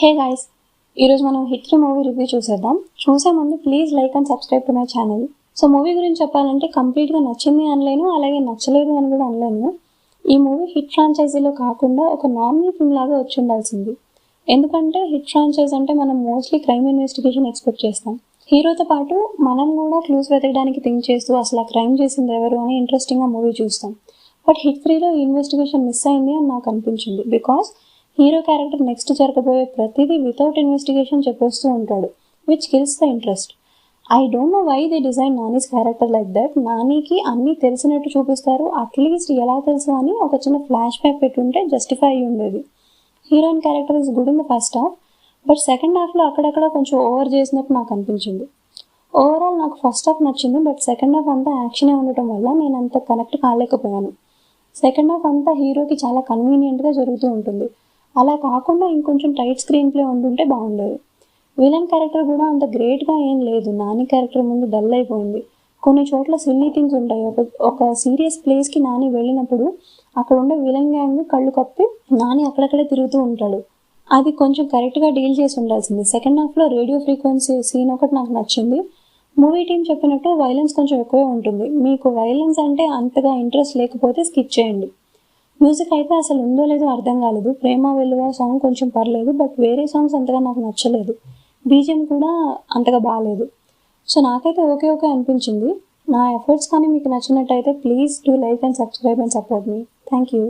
Hey guys ఈరోజు మనం hit movie review చూసేద్దాం. చూసే ముందు please like and subscribe to my channel so movie గురించి చెప్పాలంటే కంప్లీట్గా నచ్చింది అనలేను అలాగే నచ్చలేదు అని కూడా అనలేను. ఈ మూవీ హిట్ ఫ్రాంచైజీలో కాకుండా ఒక నార్మల్ ఫిల్మ్ లాగా వచ్చి ఉండాల్సింది. ఎందుకంటే హిట్ ఫ్రాంచైజ్ అంటే మనం మోస్ట్లీ క్రైమ్ ఇన్వెస్టిగేషన్ ఎక్స్పెక్ట్ చేస్తాం. హీరోతో పాటు మనం కూడా క్లూస్ వెతకడానికి థింక్ చేస్తూ అసలు ఆ క్రైమ్ చేసింది ఎవరు అని ఇంట్రెస్టింగ్గా మూవీ చూస్తాం. బట్ హిట్ త్రీలో ఈ ఇన్వెస్టిగేషన్ మిస్ అయింది అని నాకు అనిపించింది. బికాస్ హీరో క్యారెక్టర్ నెక్స్ట్ జరగబోయే ప్రతిదీ వితౌట్ ఇన్వెస్టిగేషన్ చెప్పేస్తూ ఉంటాడు which kills the interest I don't know why the design Nani's character like that నానీకి అన్నీ తెలిసినట్టు చూపిస్తారు. అట్లీస్ట్ ఎలా తెలుసు అని ఒక చిన్న ఫ్లాష్ బ్యాక్ పెట్టుంటే జస్టిఫై అయ్యి ఉండేది. Heroine character is good in the first half but second హాఫ్లో అక్కడక్కడ కొంచెం ఓవర్ చేసినట్టు నాకు అనిపించింది. ఓవరాల్ నాకు ఫస్ట్ హాఫ్ నచ్చింది బట్ సెకండ్ హాఫ్ అంతా యాక్షనే ఉండటం వల్ల నేను అంత కనెక్ట్ కాలేకపోయాను. సెకండ్ హాఫ్ అంతా హీరోకి చాలా కన్వీనియంట్గా జరుగుతూ ఉంటుంది. అలా కాకుండా ఇంకొంచెం టైట్ స్క్రీన్ ప్లే ఉండుంటే బాగుండేది. విలన్ క్యారెక్టర్ కూడా అంత గ్రేట్గా ఏం లేదు. నాని క్యారెక్టర్ ముందు డల్ అయిపోయింది. కొన్ని చోట్ల సిల్లీ థింగ్స్ ఉంటాయి. ఒక ఒక సీరియస్ ప్లేస్కి నాని వెళ్ళినప్పుడు అక్కడ ఉండే విలన్ గ్యాంగ్ కళ్ళు కప్పి నాని అక్కడక్కడే తిరుగుతూ ఉంటాడు. అది కొంచెం కరెక్ట్గా డీల్ చేసి ఉండాల్సింది. సెకండ్ హాఫ్లో రేడియో ఫ్రీక్వెన్సీ సీన్ ఒకటి నాకు నచ్చింది. మూవీ టీం చెప్పినట్టు వైలెన్స్ కొంచెం ఎక్కువే ఉంటుంది. మీకు వైలెన్స్ అంటే అంతగా ఇంట్రెస్ట్ లేకపోతే స్కిప్ చేయండి. మ్యూజిక్ అయితే అసలు ఉందో లేదో అర్థం కాలేదు. ప్రేమ వెలువ సాంగ్ కొంచెం పర్లేదు బట్ వేరే సాంగ్స్ అంతగా నాకు నచ్చలేదు. బీజిఎం కూడా అంతగా బాగాలేదు సో నాకైతే ఓకే ఓకే అనిపించింది. నా ఎఫర్ట్స్ కానీ మీకు నచ్చినట్టయితే please do like and subscribe and support me thank you